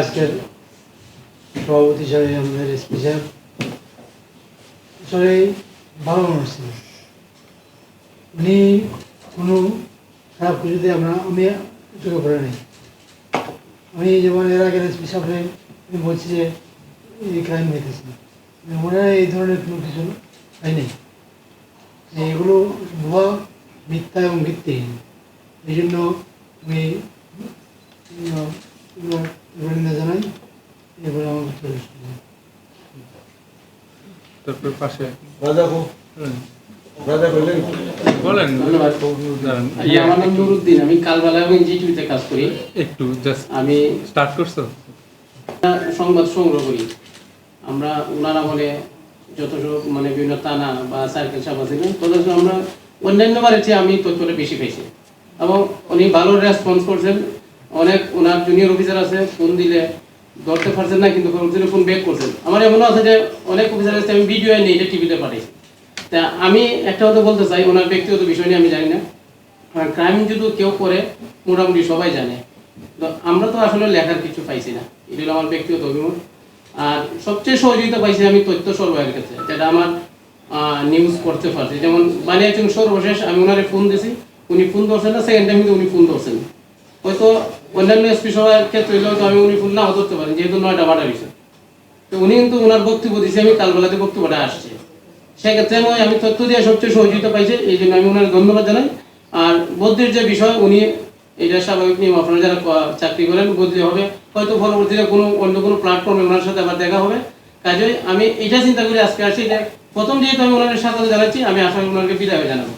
আজকের সভাপতি হিসাবে আমাদের এসপি সাহেব ভালো মানুষ ছিলেন। উনি কোনো খারাপ কিছুতে আমরা, আমি চোখে পড়ে নেই। আমি যেমন এর আগে এসপি সাহেবকে আমি বলছি যে, এই ক্রাইম হইতেছে ওনারা এই ধরনের কোনো কিছু হয় নেই এগুলো ভুয়া, মিথ্যা এবং ভিত্তিহীন। এই জন্য আমি নিন্দা জানাই এবারে আমাকে চলে এসেছি। পাশে। রাজা রাজা কইলেন বলেন। ধন্যবাদ। দাঁড়ান, আমি আমার নাম নুরুদ্দিন আমি কালবেলা এবং জিটিভিতে কাজ করি। একটু জাস্ট আমি স্টার্ট করছ? সংবাদ সংগ্রহ করি। আমরা ওনার আমলে যত মানে বিভিন্ন থানা বা সার্কেল সভা ছিল তত আমরা অন্যান্য বারের চেয়ে আমি তথ্যটা বেশি পেয়েছি। এবং উনি ভালো রেসপন্স করছেন। অনেক ওনার জুনিয়র অফিসার আছে, ফোন দিলে ধরতে পারছেন না, কিন্তু ফোন ব্যাক করছেন। আমার এমনও আছে যে, অনেক অফিসার আছে, আমি ভিডিও নিয়ে এটা টিভিতে পাঠাইছি তা আমি একটা কথা বলতে চাই, ওনার ব্যক্তিগত বিষয় নিয়ে আমি জানি না। আর ক্রাইম যদি কেউ করে, মোটামুটি সবাই জানে। তো আমরা তো আসলে লেখার কিছু পাইছি না। এটা আমার ব্যক্তিগত অভিমত। আর সবচেয়ে সহযোগিতা পাইছি আমি তথ্য সরবরাহের ক্ষেত্রে, যেটা আমার নিউজ করতে পারছি। যেমন বানিয়াচুং সর্বশেষ, আমি ওনারে ফোন দিছি, উনি ফোন ধরছেন না সেকেন্ড টাইম কিন্তু উনি ফোন ধরছেন। হয়তো অন্যান্য এসপি সভার ক্ষেত্রে হইলেও তো আমি উনি ফোন নাও ধরতে পারেন, যেহেতু নয়টা বাটা বিষয়। তো উনি কিন্তু ওনার বক্তব্য দিয়েছে, আমি কালবেলাতে বক্তব্যটা আসছে। সেক্ষেত্রে আমি আমি তথ্য দিয়ে সবচেয়ে সহযোগিতা পাইছি, এই জন্য আমি ওনার ধন্যবাদ জানাই। আর বদ্রির যে বিষয়, উনি এটা স্বাভাবিক নিয়ম, আপনারা যারা চাকরি করেন বদলি হবে, হয়তো পরবর্তীতে কোনো অন্য কোনো প্ল্যাটফর্মে ওনার সাথে আবার দেখা হবে। কাজেই আমি এটা চিন্তা করি আজকে আসছি যে, প্রথম যেহেতু আমি ওনার স্বাগত জানাচ্ছি, আমি করি ওনাকে বিদায় জানাব।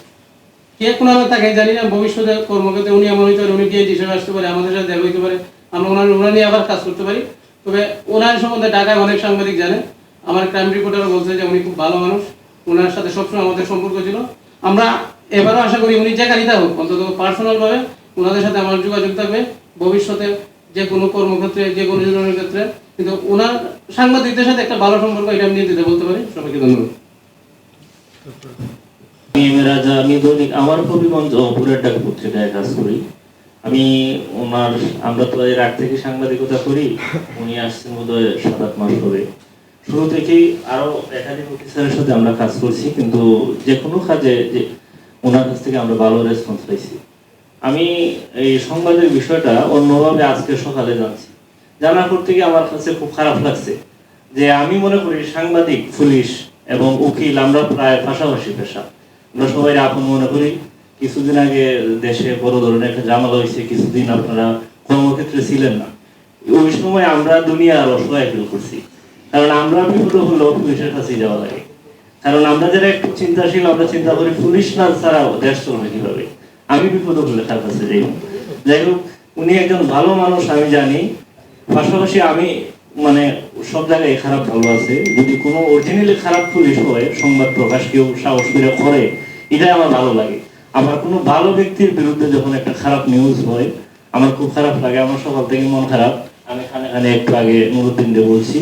কে কোন তাকে জানি না, ভবিষ্যতে কর্মক্ষেত্রে উনি এমন হইতে পারে, উনি ডিএড হিসেবে আসতে পারে, আমাদের সাথে দেখা হইতে পারে, আমরা ওনার ওনার নিয়ে আবার কাজ করতে পারি। তবে ওনার সম্বন্ধে ঢাকায় অনেক সাংবাদিক জানে আমার ক্রাইম রিপোর্টারও বলছে যে উনি খুব ভালো মানুষ। ওনার সাথে সবসময় আমাদের সম্পর্ক ছিল। আমরা এবারও আশা করি উনি যে যেখানেই থাকুক, অন্তত পার্সোনাল ভাবে ওনাদের সাথে আমার যোগাযোগ থাকবে। ভবিষ্যতে যে কোনো কর্মক্ষেত্রে, যে কোনো জনের ক্ষেত্রে। কিন্তু ওনার সাংবাদিকদের সাথে একটা ভালো সম্পর্ক এটা আমি নিয়ে দিতে বলতে পারি। সবাইকে ধন্যবাদ। রাজা, আমি দৈনিক আমার কবিগঞ্জ ও পুরের ডাক পত্রিকায় কাজ করি। আমি ওনার, আমরা তো এর আগ থেকে সাংবাদিকতা করি, উনি আসছেন বোধহয় সাত আট মাস ধরে। শুরু থেকেই আরও একাধিক অফিসারের সাথে আমরা কাজ করছি, কিন্তু যে কোনো কাজে যে ওনার কাছ থেকে আমরা ভালো রেসপন্স পাইছি। আমি এই সংবাদের বিষয়টা অন্যভাবে আজকে সকালে জানছি। জানা করতে গিয়ে আমার কাছে খুব খারাপ লাগছে যে আমি মনে করি সাংবাদিক, পুলিশ এবং উকিল আমরা প্রায় পাশাপাশি পেশা। আমরা সবাই আপন মনে করি, কিছুদিন আগে দেশে বড় ধরনের একটা জামালা হয়েছে, কিছুদিন আপনারা কর্মক্ষেত্রে ছিলেন না। ওই সময় আমরা দুনিয়ার অসহায় ফিল করছি। কারণ আমরা বিপদ হলেও পুলিশের কাছে যাওয়া লাগে। কারণ আমরা যারা একটু চিন্তাশীল, আমরা চিন্তা করি পুলিশ না ছাড়াও দেশ চলবে কীভাবে। আমি বিপদ হলে তার কাছে যাই। যাই হোক, উনি একজন ভালো মানুষ, আমি জানি। পাশাপাশি আমি মানে সব জায়গায় খারাপ ভালো আছে। যদি কোনো অরিজিনালি খারাপ পুলিশ হয়, সংবাদ প্রকাশ কেউ সাহস করে করে এটাই আমার ভালো লাগে। আমার কোনো ভালো ব্যক্তির বিরুদ্ধে যখন একটা খারাপ নিউজ হয়, আমার খুব খারাপ লাগে, আমার সকাল থেকে মন খারাপ। আমি খানে খানে একটু আগে নুরুদ্দিন দিয়ে বলছি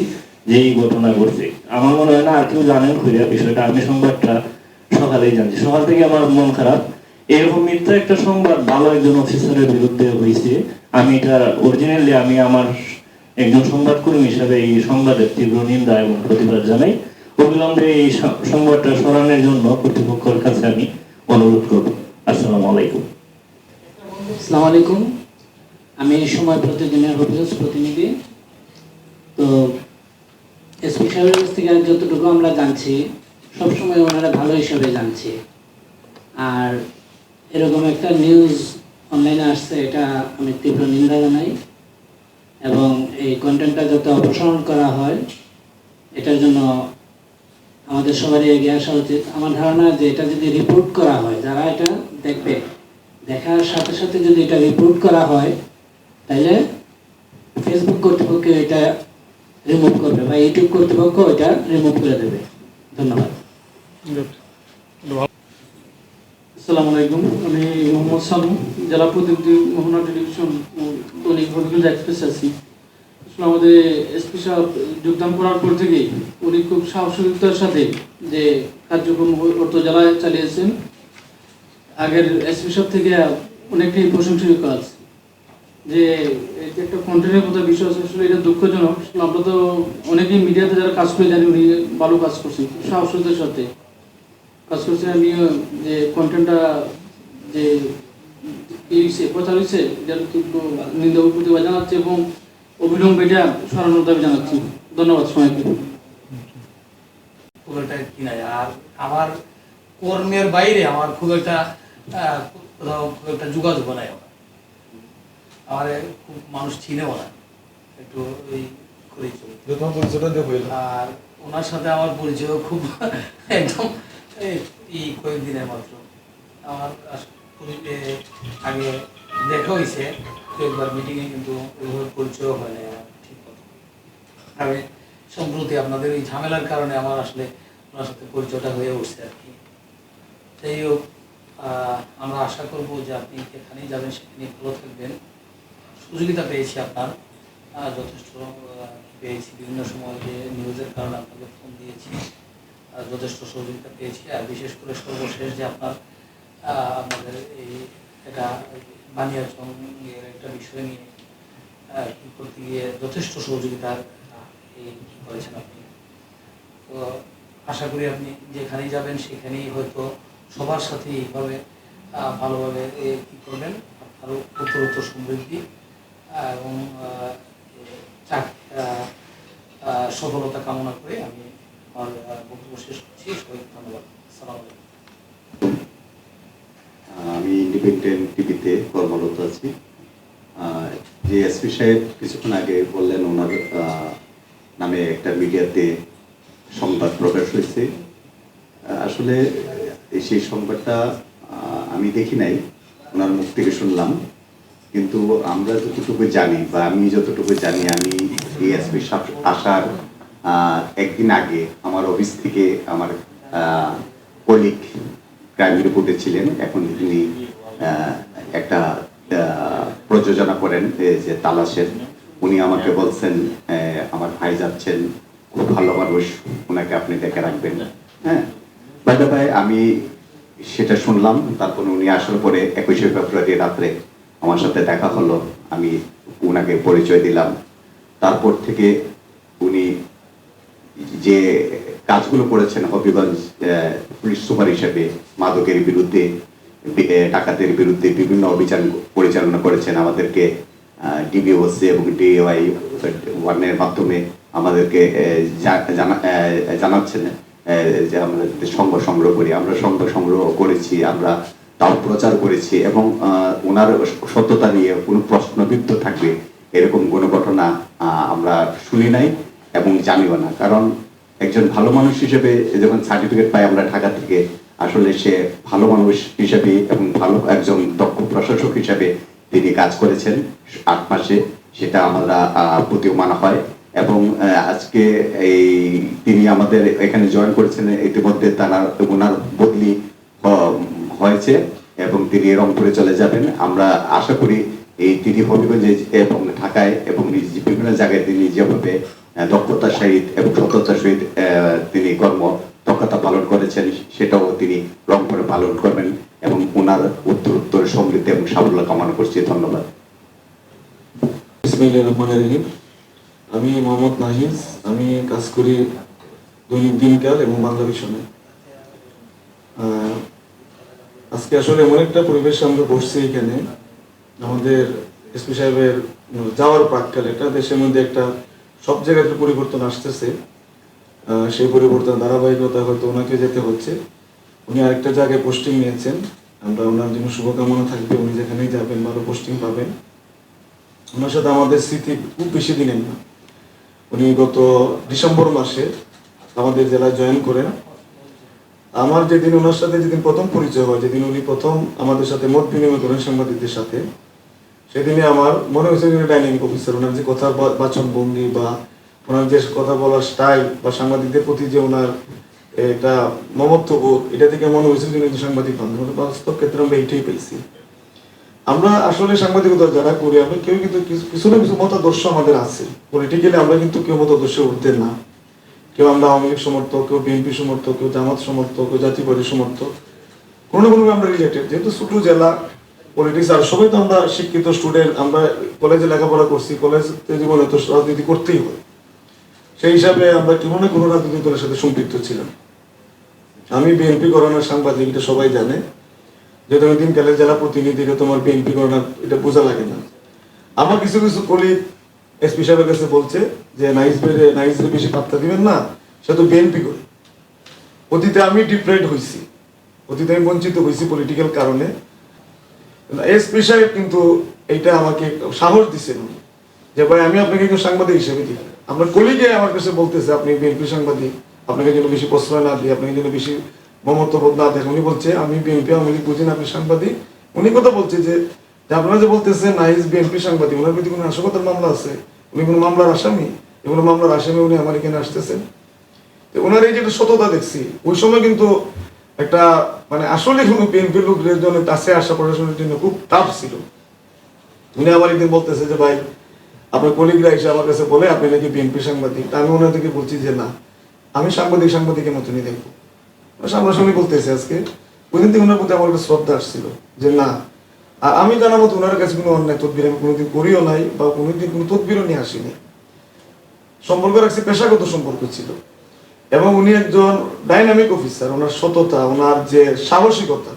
যে এই ঘটনা ঘটছে। আমার মনে হয় না আর কেউ জানেন খুঁড়িয়া বিষয়টা, আমি সংবাদটা সকালেই জানছি। সকাল থেকে আমার মন খারাপ। এরকম মিথ্যা একটা সংবাদ ভালো একজন অফিসারের বিরুদ্ধে হয়েছে। আমি এটা অরিজিনালি আমি আমার একজন সংবাদকর্মী হিসাবে এই সংবাদের তীব্র নিন্দা এবং প্রতিবাদ জানাই। অবিলম্বে এই সংবাদটা সরানোর জন্য কর্তৃপক্ষের কাছে আমি অনুরোধ করব। আসসালামু আলাইকুম। আসসালামু আলাইকুম। আমি সময় প্রতিদিনের অফিস প্রতিনিধি। তো এসপি সাহেবের কাছ থেকে যতটুকু আমরা জানছি, সবসময় ওনারা ভালো হিসাবে জানছি। আর এরকম একটা নিউজ অনলাইনে আসছে, এটা আমি তীব্র নিন্দা জানাই। এবং এই কন্টেন্টটা যাতে অপসারণ করা হয়, এটার জন্য আমাদের সবারই এগিয়ে আসা উচিত আমার ধারণা যে এটা যদি রিপোর্ট করা হয়, যারা এটা দেখবে, দেখার সাথে সাথে যদি এটা রিপোর্ট করা হয়, তাহলে ফেসবুক কর্তৃপক্ষ এটা রিমুভ করবে বা ইউটিউব কর্তৃপক্ষ এটা রিমুভ করে দেবে। ধন্যবাদ। আসসালামু আলাইকুম, আমি মোহাম্মদ সালু জেলা প্রতিনিধি মোহনা টেলিভিশন দৈনিক হবিগঞ্জ এক্সপ্রেস আছি আমাদের এসপি সাহেব যোগদান করার পর থেকেই উনি খুব সাহসিকতার সাথে যে কার্যক্রম অর্থ জেলায় চালিয়েছেন। আগের এসপি সাহেব থেকে অনেকটাই প্রশংসনীয় কাজ। যে একটা কন্টেন্টের মতো বিষয় আছে, আসলে এটা দুঃখজনক। আমরা তো অনেকেই মিডিয়াতে যারা কাজ করে জানি উনি ভালো কাজ করছেন, খুব সাহসের সাথে কাজ করছেন। আমি যে কন্টেন্টটা যে প্রচার হয়েছে এটার তীব্র নিন্দা প্রতিবাদ জানাচ্ছি এবং অবিলম্বে এটা সরানোর দাবি জানাচ্ছি। ধন্যবাদ সবাইকে। খুব একটা কি নাই আর আমার কর্মের বাইরে আমার খুব একটা কোথাও খুব একটা যোগাযোগ নাই আমার। আমার খুব মানুষ চিনেও না একটু ওই করেই চলে। আর ওনার সাথে আমার পরিচয় খুব একদম এই কয়েকদিনের মাত্র। আমার আগে দেখা হয়েছে কয়েকবার মিটিংয়ে কিন্তু ওইভাবে পরিচয় হয় না ঠিক মতো। আমি সম্প্রতি আপনাদের এই ঝামেলার কারণে আমার আসলে ওনার সাথে পরিচয়টা হয়ে উঠছে আর কি। যাই হোক আমরা আশা করব যে আপনি যেখানেই যাবেন সেখানেই ভালো থাকবেন। সুযোগিতা পেয়েছি আপনার। যথেষ্ট পেয়েছি বিভিন্ন সময় যে নিউজের কারণে আপনাকে ফোন দিয়েছি। যথেষ্ট সহযোগিতা পেয়েছি। আর বিশেষ করে সর্বশেষ যে আপনার আমাদের এই এটা বানিয়াচঙ্গের একটা বিষয় নিয়ে কি করতে গিয়ে যথেষ্ট সহযোগিতার এই কি করেছেন আপনি। তো আশা করি আপনি যেখানেই যাবেন সেখানেই হয়তো সবার সাথে এইভাবে ভালোভাবে কি করবেন আরও উত্তরোত্তর সমৃদ্ধি এবং সফলতা কামনা করে আমি আমার বক্তব্য শেষ করছি। সবাইকে ধন্যবাদ। সালাম আমি ইন্ডিপেন্ডেন্ট টিভিতে কর্মরত আছি। যে এসপি সাহেব কিছুক্ষণ আগে বললেন ওনার নামে একটা মিডিয়াতে সংবাদ প্রকাশ হয়েছে। আসলে সেই সংবাদটা আমি দেখি নাই, ওনার মুখ থেকে শুনলাম। কিন্তু আমরা যতটুকু জানি বা আমি যতটুকু জানি, আমি এই এসপি আসার একদিন আগে আমার অফিস থেকে আমার কলিগ ক্রাইম রিপোর্টে ছিলেন। এখন তিনি একটা প্রযোজনা করেন যে তালাশের উনি আমাকে বলছেন আহ, আমার ভাই যাচ্ছেন খুব ভালো মানুষ ওনাকে আপনি দেখে রাখবেন। হ্যাঁ। বাই দ্য বাই আমি সেটা শুনলাম তারপর উনি আসার পরে একুশে ফেব্রুয়ারি রাত্রে আমার সাথে দেখা হলো আমি ওনাকে পরিচয় দিলাম। তারপর থেকে উনি যে কাজগুলো করেছেন হবিগঞ্জ পুলিশ সুপার হিসেবে মাদকের বিরুদ্ধে ডাকাতের বিরুদ্ধে বিভিন্ন অভিযান পরিচালনা করেছেন আমাদেরকে ডিবিওসি এবং ডিওয়াই ওয়ানের মাধ্যমে আমাদেরকে জানাচ্ছেন যে আমরা সংঘ সংগ্রহ করি। আমরা সংঘ সংগ্রহ করেছি, আমরা তাও প্রচার করেছি এবং ওনার সত্যতা নিয়ে কোনো প্রশ্নবিদ্ধ থাকবে এরকম কোনো ঘটনা আমরা শুনি নাই এবং জানিও না। কারণ একজন ভালো মানুষ হিসেবে যখন সার্টিফিকেট পাই, আমরা ঢাকা থেকে আসলে সে ভালো মানুষ হিসেবে এবং ভালো একজন দক্ষ প্রশাসক হিসেবে তিনি কাজ করেছেন। আট মাসে সেটা আমরা প্রতীয়মান হয় এবং আজকে এই তিনি আমাদের এখানে জয়েন করেছেন, ইতিমধ্যে তারা ওনার বদলি হয়েছে এবং তিনি রংপুরে চলে যাবেন। আমরা আশা করি এই তিনি হবিগঞ্জে এবং ঢাকায় এবং বিভিন্ন জায়গায় তিনি যেভাবে দক্ষতার সহিত এবং সততার সহিত তিনি কর্ম দক্ষতা পালন করেছেন, সেটাও তিনি রংপুরে পালন করবেন এবং ওনার উত্তর উত্তর সমৃদ্ধি এবং সাফল্য কামনা করছি। ধন্যবাদ। আমি মোহাম্মদ নাহিজ আমি কাজ করি দৈনিক দিনকাল এবং বাংলা মিশনে আজকে আসলে এমন একটা পরিবেশ আমরা বসছি এখানে। আমাদের এসপি সাহেবের যাওয়ার প্রাককালে একটা দেশের মধ্যে একটা সব জায়গায় পরিবর্তন আসতেছে। সেই পরিবর্তন, ধারাবাহিকতা হয়তো ওনাকে যেতে হচ্ছে। উনি আরেকটা জায়গায় পোস্টিং নিয়েছেন। আমরা ওনার জন্য শুভকামনা থাকবে, উনি যেখানেই যাবেন ভালো পোস্টিং পাবেন। ওনার সাথে আমাদের স্মৃতি খুব বেশি দিনের না। উনি গত ডিসেম্বর মাসে আমাদের জেলায় জয়েন করেন। আমার যেদিন ওনার সাথে যেদিন প্রথম পরিচয় হয়, যেদিন উনি প্রথম আমাদের সাথে মত বিনিময় করেন সাংবাদিকদের সাথে সেদিনে আমার, মনে হয়েছে উনি ডাইনামিক অফিসার ওনার যে কথা বাচন ভঙ্গি বা ওনার যে কথা বলার স্টাইল বা সাংবাদিকদের প্রতি যে ওনার এটা মমত্ববোধ, এটা থেকে মনে হয়েছিল যে একজন সাংবাদিক বান্ধব বাস্তব ক্ষেত্রে আমরা এইটাই পেয়েছি। আমরা আসলে সাংবাদিকতা যারা করি, আমরা কেউ কিন্তু কিছু- না কিছু মতাদর্শ আমাদের আছে। পলিটিক্যালি আমরা কিন্তু কেউ মতাদর্শে উঠতে না। কেউ আমরা আওয়ামী লীগ সমর্থক, কেউ বিএনপি সমর্থক, কেউ জামাত সমর্থক, কেউ জাতীয় পার্টির সমর্থক। কোনো কোনো আমরা রিলেটেড যেহেতু ছোট জেলা পলিটিক্স আর সবাই তো আমরা শিক্ষিত স্টুডেন্ট আমরা কলেজে লেখাপড়া করছি কলেজ জীবনে তো রাজনীতি করতেই হয়। সেই হিসাবে আমরা কোনো না কোনো রাজনৈতিক দলের সাথে সম্পৃক্ত ছিলাম? আমি বিএনপি করোনার সাংবাদিক এটা সবাই জানে। যে তুমি দিন কালের জেলা প্রতিনিধি তোমার বিএনপি করোনার এটা বোঝা লাগে না। আমার কিছু কিছু কলিগ এসপি সাহেবের কাছে বলছে যে নাইস বেড়ে, নাইস বেশি পাত্তা দিবেন না, সে তো বিএনপি করে। অতীতে আমি ডিপ্রেড হয়েছি অতীতে আমি বঞ্চিত হয়েছি পলিটিক্যাল কারণে। এসপি সাহেব কিন্তু এইটা আমাকে সাহস দিচ্ছেন যে ভাই, আমি আপনাকে একজন সাংবাদিক হিসেবে দিই আপনার কলিগে আমার কাছে বলতেছে, আপনি বিএনপি সাংবাদিক, আপনাকে যেন বেশি প্রশ্রয় না দিই, আপনাকে যেন বেশি মমত্ববোধ না দেখেন উনি বলছে, আমি বিএনপি আওয়ামী লীগ বুঝি না আপনি সাংবাদিক? উনি কথা বলছে যে আপনারা যে বলতেছেন নাইস বিএনপি সাংবাদিক ওনার প্রতি কোনো নাশকতার মামলা আছে? উনি কোনো মামলার আসামি? এগুলো মামলার আসামি উনি আমার এখানে আসতেছেন? তো ওনার এই যে একটা সততা দেখছি, ওই সময় কিন্তু একটা মানে আসলে কোনো বিএনপি লোকদের জন্য কাছে আসা প্রশাসনের জন্য খুব টাফ ছিল। উনি আমার একদিন বলতেছে যে, ভাই আপনার কলিগরা এসে আমার কাছে বলে, আপনি নাকি বিএনপি সাংবাদিক? আমি ওনাদেরকে বলছি যে, না, আমি সাংবাদিক সাংবাদিকের মতনই দেখব। সামনাসামনি বলতেছে আজকে। ওই দিন থেকে ওনার প্রতি আমার একটা শ্রদ্ধা আসছিল যে, না আর আমি জানা মতো ওনার কাছে কোনো অন্যায় তদবির আমি কোনোদিন করিও নাই বা কোনোদিন কোনো তদবিরও নিয়ে আসিনি। সম্পর্ক রাখছি পেশাগত সম্পর্ক ছিল। এবং উনি একজন ডাইনামিক অফিসার ওনার সততা, ওনার যে সাহসিকতা,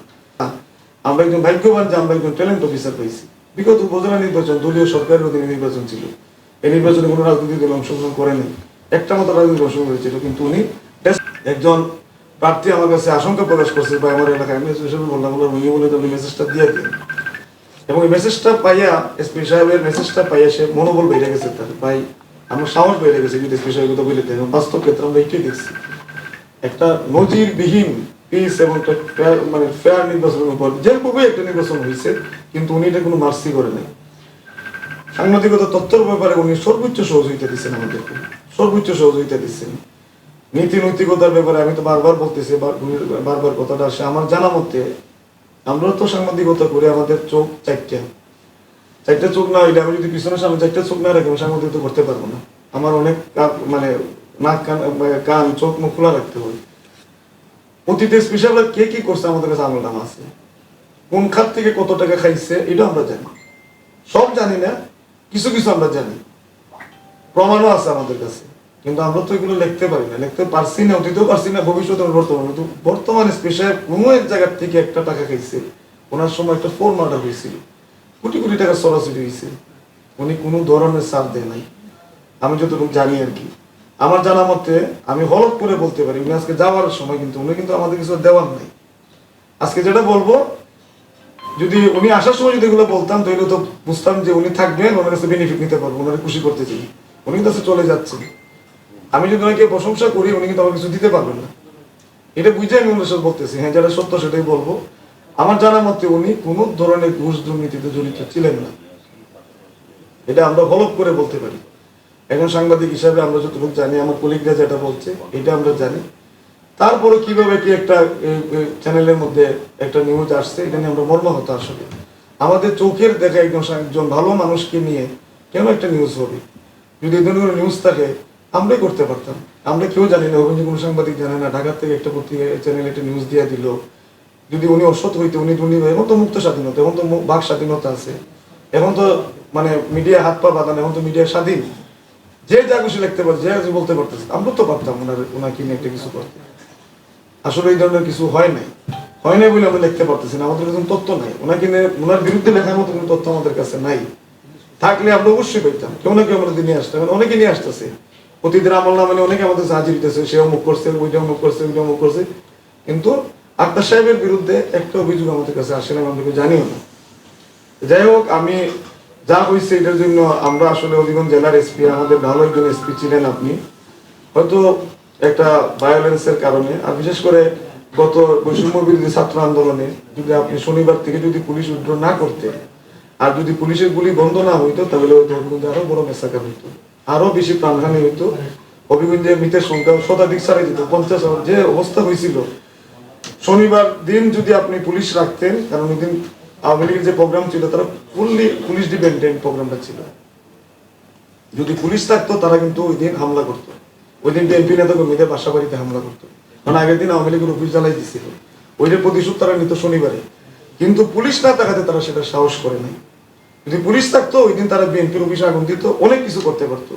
আমরা একজন ভাগ্যবান যে আমরা একজন ট্যালেন্ট অফিসার পেয়েছি বিগত উপজেলা নির্বাচন, দলীয় সরকারের অধীনে নির্বাচন ছিল। এই নির্বাচনে কোনো রাজনৈতিক দল অংশগ্রহণ করেনি। একটা মতো রাজনৈতিক অংশগ্রহণ করেছিল, কিন্তু উনি একজন প্রার্থী আমার কাছে আশঙ্কা প্রকাশ করছে বা আমার এলাকায়। আমি হিসেবে বললাম বললাম, উনি বলে আপনি মেসেজটা দিয়ে দিন। এবং এই মেসেজটা পাইয়া এসপি সাহেবের মেসেজটা পাইয়া সে মনোবল বেড়ে গেছে তার। ভাই, আমার সাহস বেড়ে গেছে যদি এসপি সাহেব কথা বলে বাস্তব ক্ষেত্রে আমরা এইটাই দেখছি। একটা নজিরবিহীন পিস এবং মানে ফেয়ার একটা নির্বাচন হয়েছে, কিন্তু উনি এটা কোনো মার্সি করে নাই। সাংবাদিকতা তথ্যের ব্যাপারে উনি সর্বোচ্চ সহযোগিতা দিচ্ছেন আমাদেরকে, সর্বোচ্চ সহযোগিতা দিচ্ছেন। নীতি নৈতিকতার ব্যাপারে আমি তো বারবার বলতেছি বারবার কথাটা আসে। আমার জানা মতে, আমরা তো সাংবাদিকতা করে, আমাদের চোখ চারটা। চারটা চোখ না হইলে আমি যদি পিছনে সামনে চারটা চোখ না রাখি, আমি সাংবাদিকতা করতে পারব না। আমার অনেক মানে নাক কান কান চোখ মুখ খোলা রাখতে হবে। অতীতে স্পেশাল কে কি করছে আমাদের কাছে আমল নাম আছে? কোন খাত থেকে কত টাকা খাইছে, এটা আমরা জানি। সব জানি না, কিছু কিছু আমরা জানি। প্রমাণও আছে আমাদের কাছে। কিন্তু আমরা তো এগুলো লিখতে পারি না, লিখতে পারছি না, অতীতেও পারছি না ভবিষ্যতে বর্তমানে কিন্তু বর্তমানে স্পেশাল কোনো এক জায়গার থেকে একটা টাকা খাইছে। ওনার সময় একটা ফোন মার্ডার হয়েছিল। কোটি কোটি টাকা সরাসরি হয়েছে। উনি কোনো ধরনের সার দেয় নাই। আমি যতটুকু জানি আর কি। আমার জানা মতে আমি হলক করে বলতে পারি, উনি আজকে যাওয়ার সময় কিন্তু উনি কিন্তু আমাদের কিছু দেওয়ার নেই। আজকে যেটা বলব, যদি উনি আসার সময় যদি এগুলো বলতাম, তাহলে তো বুঝতাম যে উনি থাকবেন, ওনার কাছে বেনিফিট নিতে পারব ওনাকে খুশি করতে চাই। উনি কিন্তু চলে যাচ্ছেন। আমি যদি ওনাকে প্রশংসা করি, উনি কিন্তু আমার কিছু দিতে পারবেন না। এটা বুঝে আমি ওনার সাথে বলতেছি হ্যাঁ যেটা সত্য সেটাই বলব। আমার জানা মতে উনি কোনো ধরনের ঘুষ দুর্নীতিতে জড়িত ছিলেন না। এটা আমরা হলপ করে বলতে পারি। একজন সাংবাদিক হিসাবে আমরা যতটুকু জানি, আমার কলিগরা যেটা বলছে, এটা আমরা জানি। তারপরে কীভাবে কি একটা চ্যানেলের মধ্যে একটা নিউজ আসছে, এটা নিয়ে আমরা মর্মাহত আসলে। আমাদের চোখের দেখা একজন একজন ভালো মানুষকে নিয়ে কেন একটা নিউজ হবে? যদি এই ধরনের নিউজ থাকে, আমরাই করতে পারতাম। আমরা কেউ জানি না অভিযোগ কোনো সাংবাদিক জানে না ঢাকার থেকে একটা পত্রিকা চ্যানেল একটা নিউজ দিয়ে দিল। যদি উনি অসৎ হইতে, উনি উনি এখন তো মুক্ত স্বাধীনতা এখন তো বাক স্বাধীনতা আছে। এখন তো মানে মিডিয়া হাত পা বাঁধান এখন তো মিডিয়া স্বাধীন। যে যা খুশি লিখতে পারছে যে কিছু বলতে পারতেছে। আমরা তো পারতাম ওনার ওনাকে নিয়ে একটা কিছু করতে। আসলে এই ধরনের কিছু হয় নাই। হয় নাই বলে আমরা লিখতে পারতেছি না, আমাদের কোনো তথ্য নাই। ওনাকে নিয়ে ওনার বিরুদ্ধে লেখার মতো কোনো তথ্য আমাদের কাছে নাই। থাকলে আমরা অবশ্যই পেতাম কেউ না কেউ আমাদের নিয়ে আসতাম অনেকে নিয়ে আসতেছে। প্রতিদিন আমল না মানে অনেকে আমাদের হাজির দিতেছে। সে অমুক করছে ওইটা অমুক করছে ওইটা অমুক করছে। কিন্তু আক্তার সাহেবের বিরুদ্ধে একটা অভিযোগ আমাদের কাছে আসে না আমাদেরকে জানিও না। যাই হোক, আমি যা হয়েছে এটার জন্য আমরা আসলে অধিগঞ্জ জেলার এসপি, আমাদের ভালো একজন এসপি ছিলেন আপনি। হয়তো একটা ভায়োলেন্সের কারণে, আর বিশেষ করে গত বৈষম্য বিরোধী ছাত্র আন্দোলনে যদি আপনি শনিবার থেকে যদি পুলিশ উদ্র না করতে আর যদি পুলিশের গুলি বন্ধ না হইতো, তাহলে হয়তো হবিগঞ্জে আরও বড় মেসাকার হইতো আরও বেশি প্রাণহানি হইতো। হবিগঞ্জে মৃতের সংখ্যা শতাধিক ছাড়াই যেত, পঞ্চাশ যে অবস্থা হয়েছিল। শনিবার দিন যদি আপনি পুলিশ রাখতেন, কারণ ওই দিন আওয়ামী লীগের যে প্রোগ্রাম ছিল, তারা ফুললি পুলিশ ডিপেন্ডেন্ট প্রোগ্রামটা ছিল। যদি পুলিশ থাকতো, তারা কিন্তু ওই দিন হামলা করতো। ওই দিন বিএনপি নেতা কর্মীদের বাসা বাড়িতে হামলা করতো। কারণ আগের দিন আওয়ামী লীগের অফিস জ্বালাই দিছিল। ওইটার প্রতিশোধ তারা নিত শনিবারে। কিন্তু পুলিশ না থাকাতে তারা সেটা সাহস করে নাই। যদি পুলিশ থাকতো, ওই দিন তারা বিএনপির অফিসে আগুন দিত, অনেক কিছু করতে পারতো।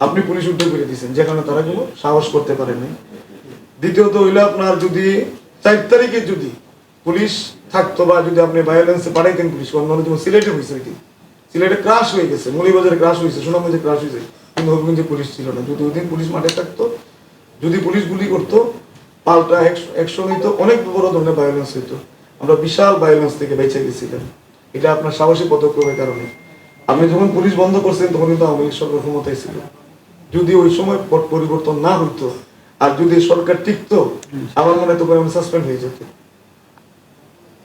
আপনি পুলিশ উদ্যোগ করে দিয়েছেন, যেখানে তারা কোনো সাহস করতে পারেনি। দ্বিতীয়ত হইল আপনার যদি চার তারিখে যদি পুলিশ থাকতো বা যদি আপনি ভায়োলেন্সে পাঠাইতেন পুলিশ অন্যান্য যেমন সিলেটে হয়েছে দিন সিলেটে ক্রাশ হয়ে গেছে, মৌলিবাজারে ক্রাশ হয়েছে সুনামগঞ্জে ক্রাশ হয়েছে কিন্তু হবিগঞ্জে পুলিশ ছিল না। যদি ওই পুলিশ মাঠে থাকতো, যদি পুলিশ গুলি করতো, পাল্টা একশো হইতো, অনেক বড় ধরনের ভায়োলেন্স হইতো। আমরা বিশাল ভায়োলেন্স থেকে বেঁচে গেছিলাম। এটা আপনার সাহসী পদক্ষেপের কারণে। আপনি যখন পুলিশ বন্ধ করছেন, তখন কিন্তু আওয়ামী লীগ সরকার ক্ষমতায় ছিল। যদি ওই সময় পট পরিবর্তন না হইতো, আর যদি সরকার টিকতো, আমার মনে হয় তো সাসপেন্ড হয়ে যেত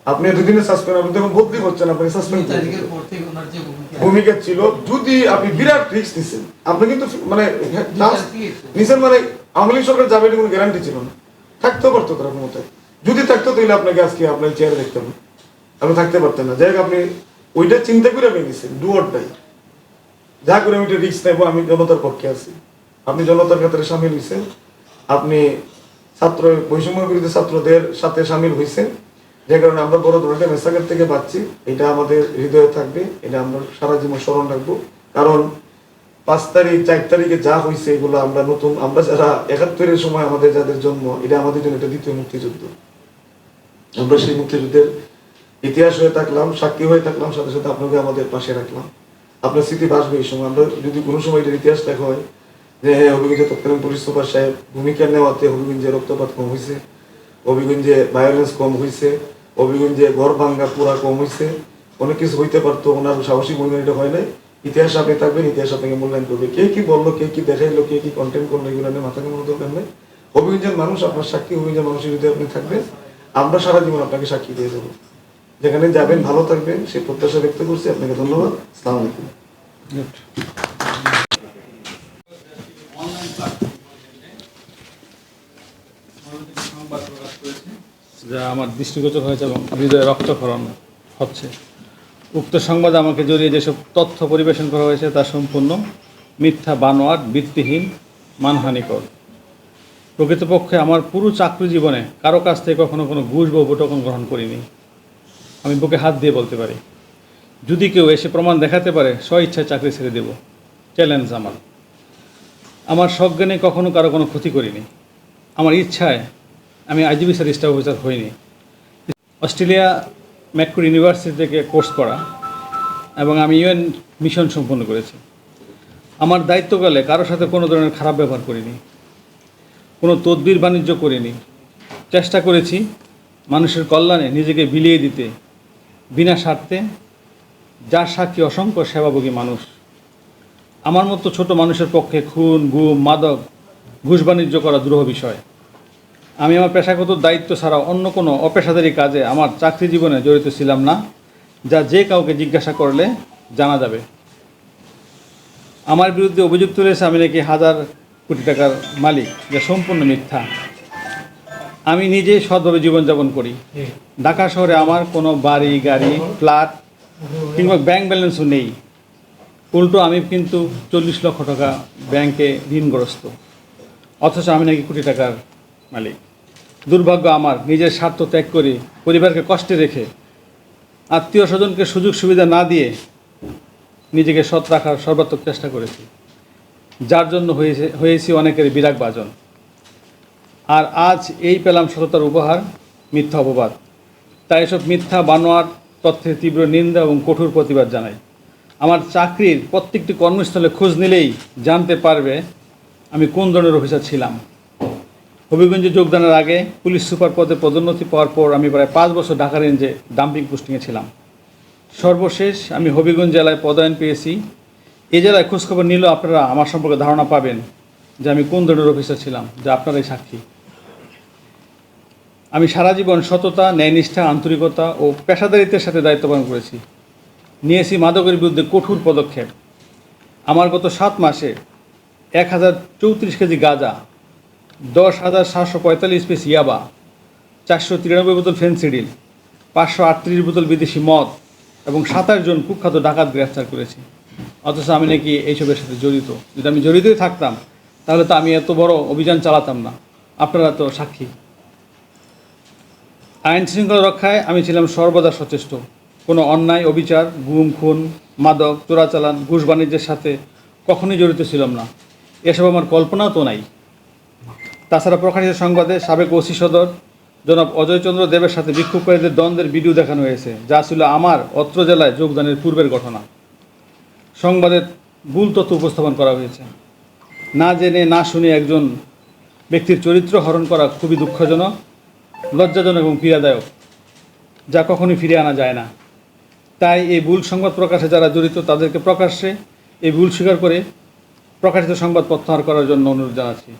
আপনি দুদিনে সাসপেন্ড আপনি তখন বদলি করছেন আপনি সাসপেন্ড ভূমিকা। ভূমিকা ছিল যদি আপনি বিরাট রিস্ক নিছেন আপনি কিন্তু মানে chance নিছেন মানে আওয়ামী লীগ সরকার যাবে এটা কোনো গ্যারান্টি ছিল না। থাকতেও পারতো তারা ক্ষমতায় যদি থাকতো তাহলে আপনাকে আজকে আপনার চেয়ারে দেখতাম। আপনি থাকতে পারতেন না। যাই আপনি ওইটা চিন্তা করে আপনি নিছেন ডু অর ডাই যা করে আমি রিস্ক নেব আমি জনতার পক্ষে আছি। আপনি জনতার ক্ষেত্রে সামিল হয়েছেন আপনি ছাত্র বৈষম্য বিরোধী ছাত্রদের সাথে সামিল হয়েছেন যে কারণে আমরা বড় ধরনের মেসাগের থেকে পাচ্ছি এটা আমাদের হৃদয়ে থাকবে, এটা আমরা সারা জীবন স্মরণ রাখব। কারণ পাঁচ তারিখ, চার তারিখে যা হয়েছে এগুলো আমরা নতুন, আমরা যারা একাত্তরের সময় আমাদের যাদের জন্ম, এটা আমাদের জন্য এটা দ্বিতীয় মুক্তিযুদ্ধ। আমরা সেই মুক্তিযুদ্ধের ইতিহাস হয়ে থাকলাম, সাক্ষী হয়ে থাকলাম, সাথে সাথে আপনাকে আমাদের পাশে রাখলাম। আপনার স্মৃতি বাসবে এই সময়। আমরা যদি কোনো সময় এটার ইতিহাস দেখা হয় যে হ্যাঁ হবিগঞ্জে তৎকালীন পুলিশ সুপার সাহেব ভূমিকা নেওয়াতে হবিগঞ্জে রক্তপাত কম হয়েছে হবিগঞ্জে ভায়োলেন্স কম হয়েছে হবিগঞ্জে ঘর ভাঙ্গা পুরা কম হয়েছে অনেক কিছু হইতে পারতো, ওনার সাহসী মহিলা এটা হয় নাই। ইতিহাস আপনি থাকবেন, ইতিহাস আপনাকে মূল্যায়ন করবে। কে কি বলল, কে কি দেখাইলো, কে কি কন্টেন্ট করল, এগুলো নিয়ে মাথা কামানো দরকার নেই। হবিগঞ্জের মানুষ আপনার সাক্ষী হবিগঞ্জের মানুষের যদি আপনি থাকবেন, আমরা সারা জীবন আপনাকে সাক্ষী দিয়ে দেবো। যেখানে যাবেন, ভালো থাকবেন, সে প্রত্যাশা ব্যক্ত করছি। আপনাকে ধন্যবাদ। আসসালামু আলাইকুম। যা আমার দৃষ্টিগোচর হয়েছে এবং হৃদয়ে রক্তক্ষরণ হচ্ছে। উক্ত সংবাদ আমাকে জড়িয়ে যেসব তথ্য পরিবেশন করা হয়েছে তা সম্পূর্ণ মিথ্যা, বানোয়াট, ভিত্তিহীন, মানহানিকর। প্রকৃতপক্ষে আমার পুরো চাকরি জীবনে কারও কাছ থেকে কখনো কোনো ঘুষ বা উপটকন গ্রহণ করিনি। আমি বুকে হাত দিয়ে বলতে পারি, যদি কেউ এসে প্রমাণ দেখাতে পারে স্ব ইচ্ছায় চাকরি ছেড়ে দেব। চ্যালেঞ্জ আমার। আমার সজ্ঞানে কখনো কারও কোনো ক্ষতি করিনি। আমার ইচ্ছায় আমি আইজিবি স্যার স্টাফ অফিসার হইনি। অস্ট্রেলিয়া ম্যাকুর ইউনিভার্সিটি থেকে কোর্স করা এবং আমি ইউএন মিশন সম্পন্ন করেছি। আমার দায়িত্বকালে কারোর সাথে কোনো ধরনের খারাপ ব্যবহার করিনি। কোনো তদবির বাণিজ্য করিনি। চেষ্টা করেছি মানুষের কল্যাণে নিজেকে বিলিয়ে দিতে, বিনা স্বার্থে, যার সাক্ষী অসংখ্য সেবাভোগী মানুষ। আমার মতো ছোট মানুষের পক্ষে খুন, গুম, মাদক, ঘুষ বাণিজ্য করা দুরূহ বিষয়। আমি আমার পেশাগত দায়িত্ব ছাড়া অন্য কোনো অপেশাদারী কাজে আমার চাকরি জীবনে জড়িত ছিলাম না যা যে কাউকে জিজ্ঞাসা করলে জানা যাবে। আমার বিরুদ্ধে অভিযোগ তুলেছে আমি নাকি হাজার কোটি টাকার মালিক যা সম্পূর্ণ মিথ্যা। আমি নিজেই সৎভাবে জীবনযাপন করি। ঢাকা শহরে আমার কোনো বাড়ি গাড়ি ফ্ল্যাট কিংবা ব্যাংক ব্যালেন্সও নেই। উল্টো আমি কিন্তু চল্লিশ লক্ষ টাকা ব্যাংকে ঋণগ্রস্ত। অথচ আমি নাকি কোটি টাকার মালিক। দুর্ভাগ্য আমার, নিজের স্বার্থ ত্যাগ করে পরিবারকে কষ্টে রেখে আত্মীয় স্বজনকে সুযোগ সুবিধা না দিয়ে নিজেকে সৎ রাখার সর্বাত্মক চেষ্টা করেছি। যার জন্য হয়েছে, হয়েছি অনেকের বিরাগ বাজন। আর আজ এই পেলাম সততার উপহার, মিথ্যা অপবাদ। তাই এসব মিথ্যা, বানোয়ার তথ্যের তীব্র নিন্দা এবং কঠোর প্রতিবাদ জানাই। আমার চাকরির প্রত্যেকটি কর্মস্থলে খোঁজ নিলেই জানতে পারবে আমি কোন ধরনের অফিসার ছিলাম। হবিগঞ্জে যোগদানের আগে পুলিশ সুপার পদে পদোন্নতি পাওয়ার পর আমি প্রায় পাঁচ বছর ঢাকা রেঞ্জে ডাম্পিং পোস্টিংয়ে ছিলাম। সর্বশেষ আমি হবিগঞ্জ জেলায় পদায়ন পেয়েছি। এ জেলায় খোঁজখবর নিলেও আপনারা আমার সম্পর্কে ধারণা পাবেন যে আমি কোন ধরনের অফিসার ছিলাম, যা আপনারাই সাক্ষী। আমি সারা জীবন সততা ন্যায়নিষ্ঠা আন্তরিকতা ও পেশাদারিত্বের সাথে দায়িত্ব পালন করেছি। নিয়েছি মাদকের বিরুদ্ধে কঠোর পদক্ষেপ। আমার গত সাত মাসে এক হাজার চৌত্রিশ কেজি গাঁজা দশ হাজার সাতশো পঁয়তাল্লিশ পিস ইয়াবা, চারশো তিরানব্বই বোতল ফেন্সিডিল পাঁচশো আটত্রিশ বোতল বিদেশি মদ এবং সাতাশ জন কুখ্যাত ডাকাত গ্রেফতার করেছি। অথচ আমি নাকি এইসবের সাথে জড়িত। যদি আমি জড়িতই থাকতাম, তাহলে তো আমি এত বড় অভিযান চালাতাম না। আপনারা তো সাক্ষী। আইন শৃঙ্খলা রক্ষায় আমি ছিলাম সর্বদা সচেষ্ট। কোনো অন্যায়, অবিচার, গুম, খুন, মাদক, চোরাচালান, ঘুষ বাণিজ্যের সাথে কখনোই জড়িত ছিলাম না। এসব আমার কল্পনাও তো নাই। তাছাড়া প্রকাশিত সংবাদে সাবেক ওসি সদর জনাব অজয়চন্দ্র দেবের সাথে বিক্ষোভকারীদের দ্বন্দ্বের ভিডিও দেখানো হয়েছে, যা ছিল আমার অত্র জেলায় যোগদানের পূর্বের ঘটনা। সংবাদে ভুল তথ্য উপস্থাপন করা হয়েছে। না জেনে, না শুনে একজন ব্যক্তির চরিত্র হরণ করা খুবই দুঃখজনক, লজ্জাজনক এবং পীড়াদায়ক, যা কখনোই ফিরে আনা যায় না। তাই এই ভুল সংবাদ প্রকাশে যারা জড়িত, তাদেরকে প্রকাশ্যে এই ভুল স্বীকার করে প্রকাশিত সংবাদ প্রত্যাহার করার জন্য অনুরোধ জানাচ্ছি।